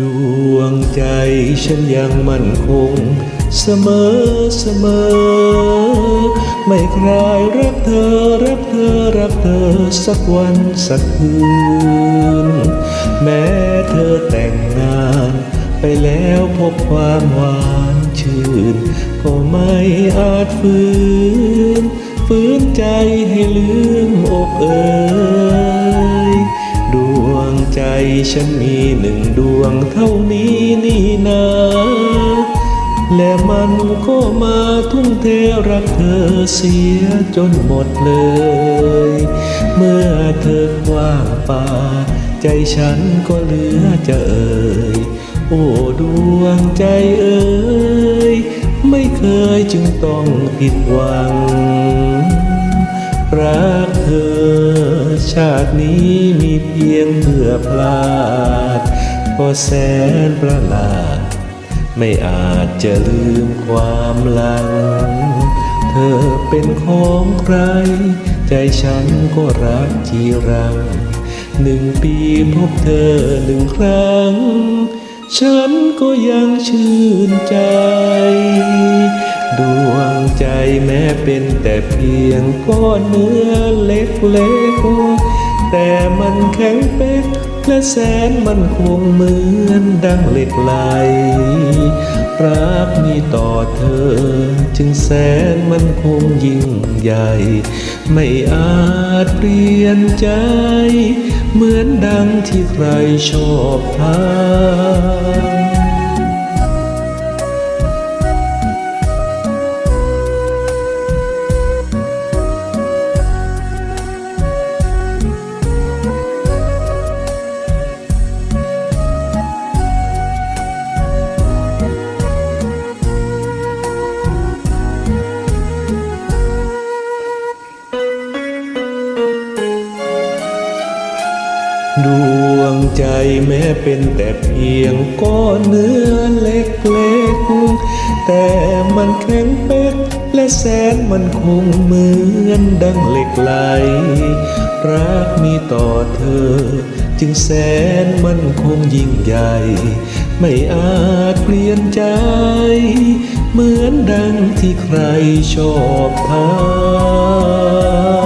ดวงใจฉันยังมั่นคง เสมอเสมอ ไม่คลายรักเธอรักเธอรักเธอสักวันสักคืน แม้เธอแต่งงาน ไปแล้วพบความหวานชื่น ก็ไม่อาจฝืนฝืนใจให้ลืมอกเอ่ยดวงใจฉันมีหนึ่งดวง งเท่านี้นี่นาและมันก็มาทุ่มเทรักเธอเสียจนหมดเลย เมื่อเธอว้างป่า ใจฉันก็เหลือจะเอ่ย โอ้ดวงใจเอ่ย ไม่เคยจึงต้องผิดหวัง รักเธอชาตินี้มีเพียงเพื่อพลาด ก็แสนประหลาด ไม่อาจจะลืมความหลัง เธอเป็นของใคร ใจฉันก็รักจีรัง หนึ่งปีพบเธอหนึ่งครั้ง ฉันก็ยังชื่นใจ ดวงใจแม้เป็นแต่เพียงก้อนเนื้อเล็กๆ แต่มันแข็งเป๊กและแสนมันคงเหมือนดังเหล็กไหล รักมีต่อเธอ จึงแสนมันคงยิ่งใหญ่ ไม่อาจเปลี่ยนใจ เหมือนดังที่ใครชอบทา ดวงใจแม้เป็นแต่เพียงก้อนเนื้อเล็กๆ แต่มันแข็งเป๊กและแสนมันคงเหมือนดังเหล็กไหล รักมีต่อเธอ จึงแสนมันคงยิ่งใหญ่ ไม่อาจเปลี่ยนใจ เหมือนดังที่ใครชอบทำ